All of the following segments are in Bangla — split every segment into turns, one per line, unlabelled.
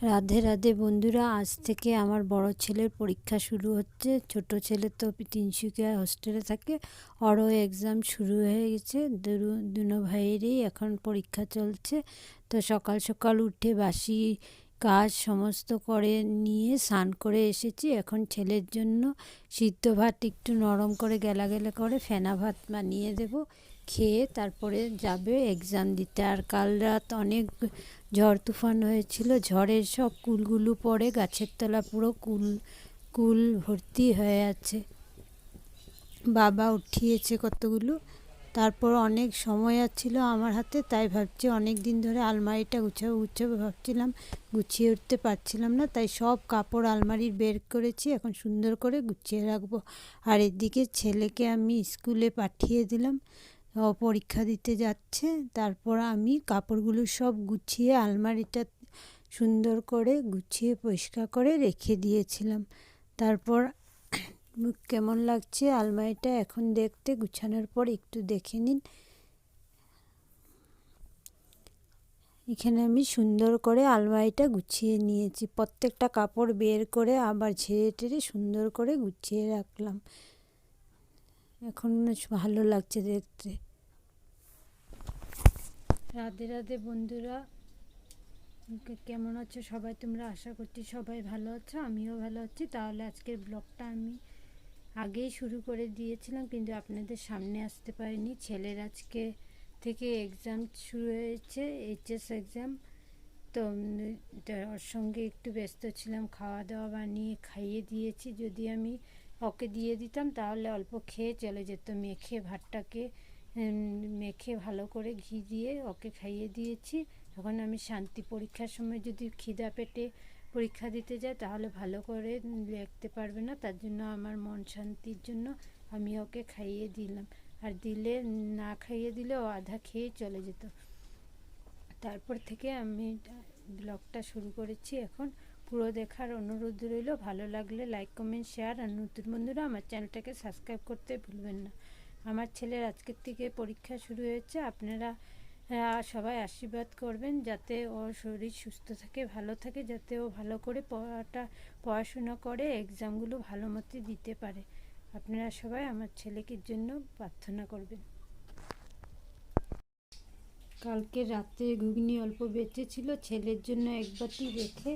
রাধে রাধে বন্ধুরা, আজ থেকে আমার বড় ছেলের পরীক্ষা শুরু হচ্ছে। ছোট ছেলে তো তিনসুকিয়া হোস্টেলে থাকে। অরও এক্সাম শুরু হয়ে গেছে। দুনো ভাইয়েরই এখন পরীক্ষা চলছে। তো সকাল সকাল উঠে বাসি কাজ সমস্ত করে নিয়ে স্নান করে এসেছি। এখন ছেলের জন্য সিদ্ধ ভাত একটু নরম করে গেলা গেলা করে ফেনা ভাত বানিয়ে দেব। খেয়ে তারপরে যাবে এক্সাম দিতে। আর কাল রাত অনেক ঝড় তুফান হয়েছিল, ঝড়ের সব কুলগুলো পড়ে গাছের তলা পুরো কুল কুল ভর্তি হয়ে আছে। বাবা উঠিয়েছে কতগুলো, তারপর অনেক সময় ছিল আমার হাতে, তাই ভাবছি অনেক দিন ধরে আলমারিটা গুছাবো গুছাবো ভাবছিলাম, গুছিয়ে উঠতে পারছিলাম না, তাই সব কাপড় আলমারির বের করেছি, এখন সুন্দর করে গুছিয়ে রাখব। আর এদিকে ছেলেকে আমি স্কুলে পাঠিয়ে দিলাম পরীক্ষা দিতে যাচ্ছে। তারপর আমি কাপড়গুলো সব গুছিয়ে আলমারিটা সুন্দর করে গুছিয়ে পরিষ্কার করে রেখে দিয়েছিলাম। তারপর কেমন লাগছে আলমারিটা এখন দেখতে? গুছানোর পর একটু দেখে নিন। এখানে আমি সুন্দর করে আলমারিটা গুছিয়ে নিয়েছি। প্রত্যেকটা কাপড় বের করে আবার ঝেড়ে টেড়ে সুন্দর করে গুছিয়ে রাখলাম। এখন ভালো লাগছে দেখতে। রাধে রাধে বন্ধুরা। কেমন আছো সবাই? তোমরা আশা করছি সবাই ভালো আছো, আমিও ভালো আছি। তাহলে আজকের ব্লগটা আমি আগেই শুরু করে দিয়েছিলাম, কিন্তু আপনাদের সামনে আসতে পারিনি। ছেলের আজকে থেকে এক্সাম শুরু হয়েছে এইচএস এক্সাম তো ওর সঙ্গে একটু ব্যস্ত ছিলাম খাওয়া দাওয়া বানিয়ে খাইয়ে দিয়েছি। যদি আমি ওকে দিয়ে দিতাম, তাহলে অল্প খেয়ে চলে যেত, মেখে, ভাতটাকে মেখে ভালো করে ঘি দিয়ে ওকে খাইয়ে দিয়েছি। এখন আমি শান্তি পরীক্ষার সময় যদি খিদা পেটে পরীক্ষা দিতে যাই, তাহলে ভালো করে লিখতে পারবে না। তার জন্য আমার মন শান্তির জন্য আমি ওকে খাইয়ে দিলাম। আর দিলে, না খাইয়ে দিলে ও আধা খেয়ে চলে যেত। তারপর থেকে আমি ব্লগটা শুরু করেছি এখন। পুরো দেখার অনুরোধ রইল। ভালো লাগলে লাইক কমেন্ট শেয়ার আর নতুন বন্ধুরা আমার চ্যানেলটাকে সাবস্ক্রাইব করতে ভুলবেন না। আমার ছেলের আজকের থেকে পরীক্ষা শুরু হয়েছে। আপনারা সবাই আশীর্বাদ করবেন যাতে ওর শরীর সুস্থ থাকে, ভালো থাকে, যাতে ও ভালো করে পড়াটা, পড়াশোনা করে, এক্সামগুলো ভালো মতো দিতে পারে। আপনারা সবাই আমার ছেলেকে জন্য প্রার্থনা করবেন। কালকে রাতে ঘুগনি অল্প বেঁচে ছিল, ছেলের জন্য এক বাটি রেখে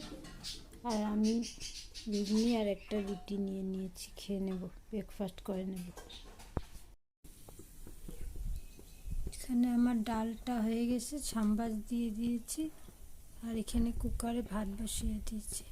আর আমি ঘুগনি আর একটা রুটি নিয়ে নিয়েছি, খেয়ে নেব ব্রেকফাস্ট করে নেব। এখানে আমার ডালটা হয়ে গেছে সাম্বাস দিয়ে দিয়েছি আর এখানে কুকারে ভাত বসিয়ে দিয়েছি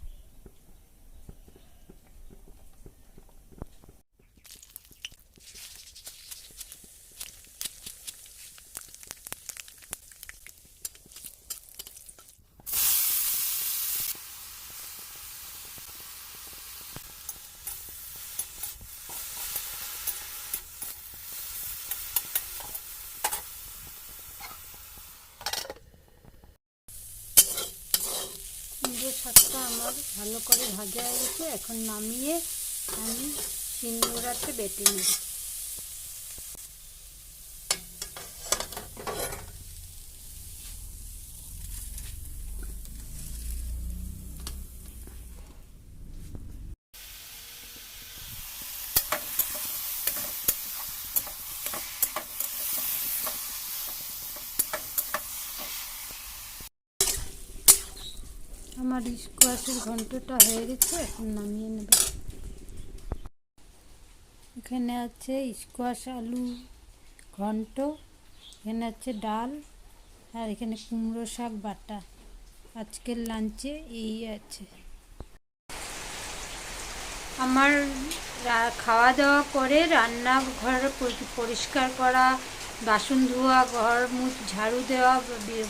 কুমড়ো শাকটা আমার ভালো করে ভাজা হয়ে গেছে। এখন নামিয়ে আমি সিন্দুরাতে বেটে নেব। আমার স্কোয়াশের ঘন্টটা হয়ে গেছে, এখন নামিয়ে নেব। এখানে আছে স্কোয়াশ আলু ঘন্ট, এখানে আছে ডাল, আর এখানে কুমড়ো শাক বাটা। আজকের লাঞ্চে এই আছে। আমার খাওয়া দাওয়া করে রান্নাঘর পরিষ্কার করা বাসন ধোয়া, ঘর মুখ ঝাড়ু দেওয়া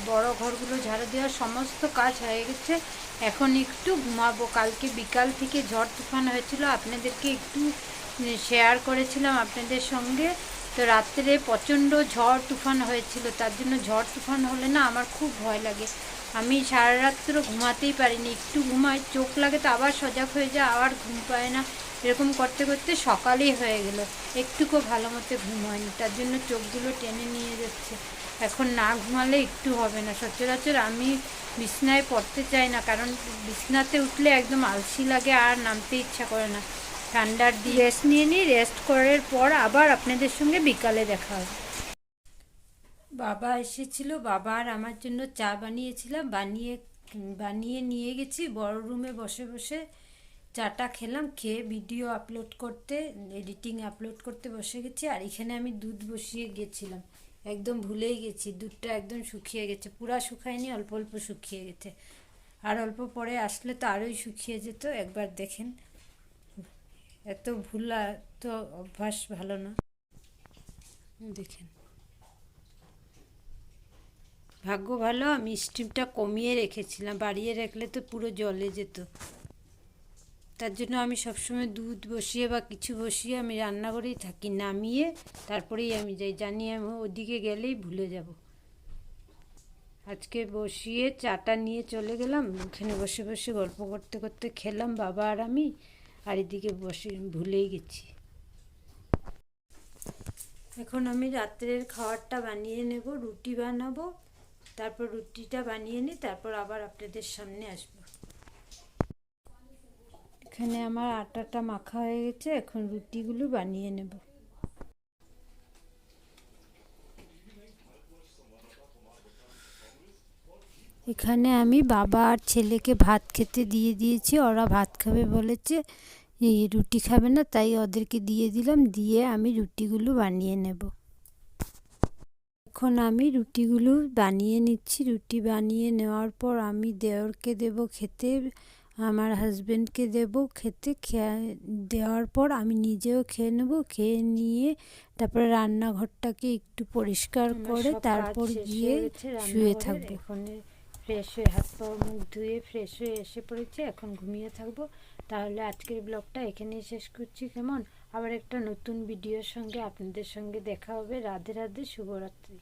বড় ঘরগুলো ঝাড়ু দেওয়া, সমস্ত কাজ হয়ে গেছে। এখন একটু ঘুমাবো। কালকে বিকাল থেকে ঝড় তুফান হয়েছিল। আপনাদেরকে একটু শেয়ার করেছিলাম আপনাদের সঙ্গে। তো রাত্রে প্রচণ্ড ঝড় তুফান হয়েছিল। তার জন্য ঝড় তুফান হলে না আমার খুব ভয় লাগে। আমি সারা রাত্র ঘুমাতেই পারিনি। একটু ঘুমাই চোখ লাগে তো আবার সজাগ হয়ে যায়, আবার ঘুম পায় না। এরকম করতে করতে সকালেই হয়ে গেল। একটুকু ভালো মতো ঘুম হয়নি তার জন্য চোখগুলো টেনে নিয়ে যাচ্ছে। এখন না ঘুমালে একটু হবে না। সচরাচর আমি বিছনায় পড়তে চাই না কারণ বিছনাতে উঠলে একদম আলসি লাগে আর নামতে ইচ্ছা করে না। ঠান্ডার দিয়ে রেস্ট নিয়ে নিই রেস্ট করার পর আবার আপনাদের সঙ্গে বিকালে দেখা হবে। বাবা এসেছিল বাবা আর আমার জন্য চা বানিয়েছিলাম। বানিয়ে বানিয়ে নিয়ে গেছি বড় রুমে বসে বসে চাটা খেলাম, খেয়ে ভিডিও আপলোড করতে এডিটিং আপলোড করতে বসে গেছি, আর এখানে আমি দুধ বসিয়ে গেছিলাম। একদম ভুলেই গেছি, দুধটা একদম শুকিয়ে গেছে, পুরা শুকায়নি, অল্প অল্প শুকিয়ে গেছে। আর অল্প পরে আসলে তো আরোই শুকিয়ে যেত, একবার দেখেন। এত ভুলা তো অভ্যাস ভালো না। দেখেন। ভাগ্য ভালো, আমি স্টিমটা কমিয়ে রেখেছিলাম, বাড়িয়ে রাখলে তো পুরো জলে যেত। তার জন্য আমি সবসময় দুধ বসিয়ে বা কিছু বসিয়ে আমি রান্নাঘরেই থাকি, নামিয়ে তারপরেই আমি যাই। জানি আমি ওদিকে গেলেই ভুলে যাব। আজকে বসিয়ে চাটা নিয়ে চলে গেলাম, ওখানে বসে বসে গল্প করতে করতে খেলাম, বাবা আর আমি, আর এদিকে বসে ভুলেই গেছি। এখন আমি রাত্রের খাবারটা বানিয়ে নেব, রুটি বানাবো, তারপর রুটিটা বানিয়ে নিই, তারপর আবার আপনাদের সামনে আসব। এখানে আমার আটাটা মাখা হয়ে গেছে, এখন রুটিগুলো বানিয়ে নেব। এখানে আমি বাবা আর ছেলেকে ভাত খেতে দিয়ে দিয়েছি, ওরা ভাত খাবে বলেছে, এই রুটি খাবে না, তাই ওদেরকে দিয়ে দিলাম, দিয়ে আমি রুটিগুলো বানিয়ে নেব। এখন আমি রুটিগুলো বানিয়ে নিচ্ছি, রুটি বানিয়ে নেওয়ার পর আমি দেওরকে দেব খেতে আমার হাজবেন্ডকে দেব খেতে খেয়ে দেওয়ার পর আমি নিজেও খেয়ে নেব খেয়ে নিয়ে তারপরে রান্নাঘরটাকে একটু পরিষ্কার করে তারপর গিয়ে শুয়ে থাকব। ফ্রেশ হয়ে হাত পা মুখ ধুয়ে ফ্রেশ হয়ে এসে পড়েছে এখন ঘুমিয়ে থাকব। তাহলে আজকের ব্লগটা এখানেই শেষ করছি কেমন? আবার একটা নতুন ভিডিওর সঙ্গে আপনাদের সঙ্গে দেখা হবে। রাধে রাধে শুভরাত্রি।